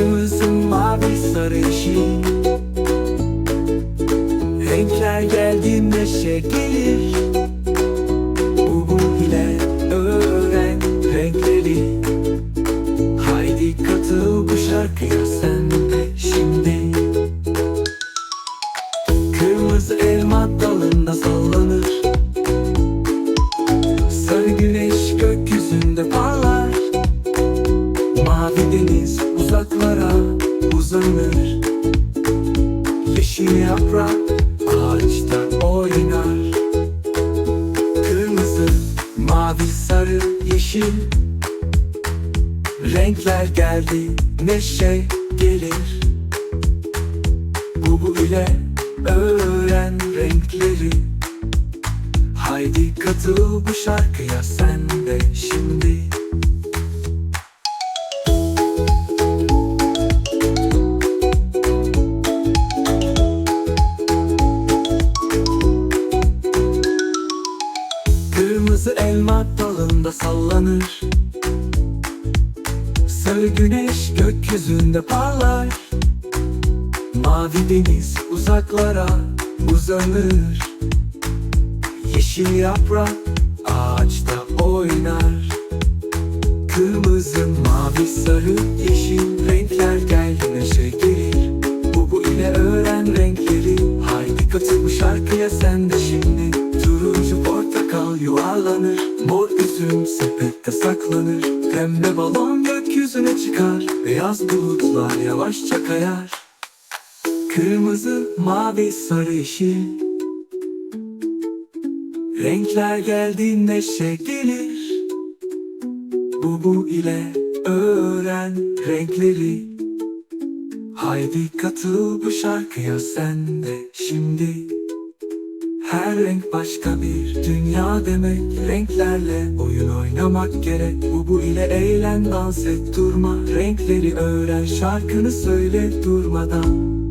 Gökyüzün mavi sarışı Renkler geldi neşe gelir. Ubu ile öğren renkleri. Haydi katıl bu şarkıya sen şimdi. Kırmızı elma dalında sallanır. Sarı güneş gökyüzünde parlar. Mavi deniz uzanır Yeşil yaprak ağaçta oynar. Kırmızı, mavi, sarı, yeşil. Renkler geldi, neşe gelir. Bu ile öğren renkleri. Haydi katıl bu şarkıya sen de şimdi Kırmızı elma dalında sallanır. Sarı güneş gökyüzünde parlar. Mavi deniz uzaklara uzanır. Yeşil yaprak ağaçta oynar. Kırmızı, mavi, sarı, yeşil renkler geldi neşe gelir Bu bu ile öğren renkleri. Haydi katıl bu şarkıya sen de şimdi yuvarlanır Mor üzüm sepette saklanır. Pembe balon gökyüzüne çıkar. Beyaz bulutlar yavaşça kayar. Kırmızı, mavi, sarı, yeşil. Renkler geldi neşe gelir. Bu bu ile öğren renkleri. Haydi katıl bu şarkıya sen de şimdi Her renk başka bir dünya demek. Renklerle oyun oynamak gerek. Bu bu ile eğlen dans et durma. Renkleri öğren şarkını söyle durmadan